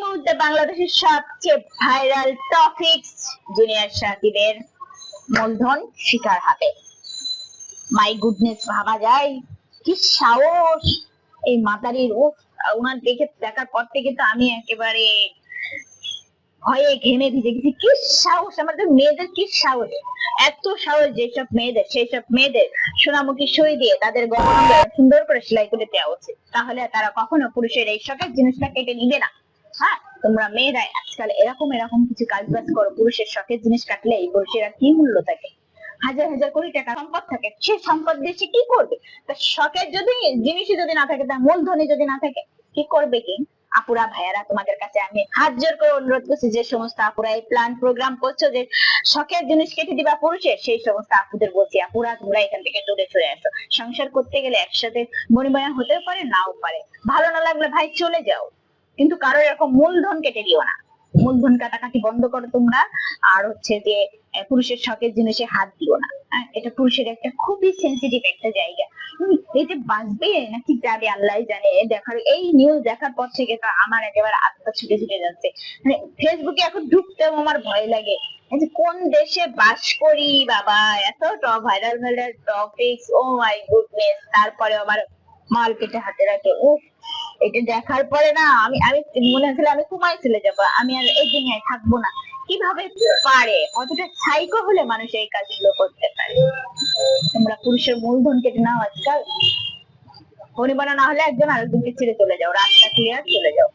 মুহূর্তে বাংলাদেশের সবচেয়ে ভাইরাল টপিকস জুনিয়র সাকিবের মূলধন শিকার হবে মাই গুডনেস, ভাবা যায়? কি সাহস? এই মাতারির ও ওনার দেখে দেখার পর থেকে তো আমি একেবারে ভয়ে ঘেমে ভিজে গেছি। কি সাহস? আমাদের মেয়েদের কি সাহস? এত সাহস যেসব মেয়েদের সেই সব মেয়েদের সোনামুখী সই দিয়ে তাদের গহনা সুন্দর করে সেলাই করে দেওয়া উচিত। তাহলে তারা কখনো পুরুষের এই শখের জিনিসটা কেটে নিবে না। হ্যাঁ তোমরা মেয়েরা আজকাল এরকম এরকম কিছু কাজ বাজ করো, পুরুষের শখের জিনিস কাটলে এই পুরুষেরা কি মূল্য থাকে? হাজার হাজার কোটি টাকা সম্পদ থাকে, সে সম্পদ দিয়ে সে কি করবে? তা শখের যদি জিনিসই যদি না থাকে তার মূলধনই যদি না থাকে, কি করবে কি? আপুরা, ভাইয়ারা, তোমাদের কাছে আমি হাত জোর করে অনুরোধ করছি, যে সমস্ত আপুরা এই প্ল্যান প্রোগ্রাম করছ যে শখের জিনিস কেটে দিবা পুরুষের, সেই সমস্ত আপুদের বলছি, আপুরা, তোমরা এখান থেকে দূরে চলে আসো। সংসার করতে গেলে একসাথে বনিবনা হতে পারে, নাও পারে। ভালো না লাগলে ভাই চলে যাও। কিন্তু কারোর এরকম মূলধন কেটে দিও না। মূলধন কাটাকাটি বন্ধ করো তোমরা আর হচ্ছে যে পুরুষের শখের জিনিসে হাত দিও না। হ্যাঁ, এটা পুরুষের একটা খুবই সেন্সিটিভ একটা জায়গা। এটা বাঁচবে নাকি যাবে আল্লাহ জানে। দেখার এই নিউজ দেখার পর থেকে তো আমার একেবারে আত্মা ছুটে ছুটে যাচ্ছে। মানে ফেসবুকে এখন ঢুকতেও আমার ভয় লাগে। কোন দেশে বাস করি বাবা এত top viral viral topic oh my goodness তারপরে আমার মাল কেটে হাতে রাখে। ও এটা দেখার পরে না, আমি আমি মনে হচ্ছিল আমি ঘুমাই চলে যাব, আমি আর এই দুনিয়ায় থাকব না। কীভাবে পারে? কতটা সাইকো হলে মানুষ এই কাজগুলো করতে পারে। তোমরা পুরুষের মূলধন কেটে নাও আজকাল। পরিমাণা না হলে একজন আরেকজনকে ছেড়ে চলে যাও, রাস্তা ক্লিয়ার চলে যাও।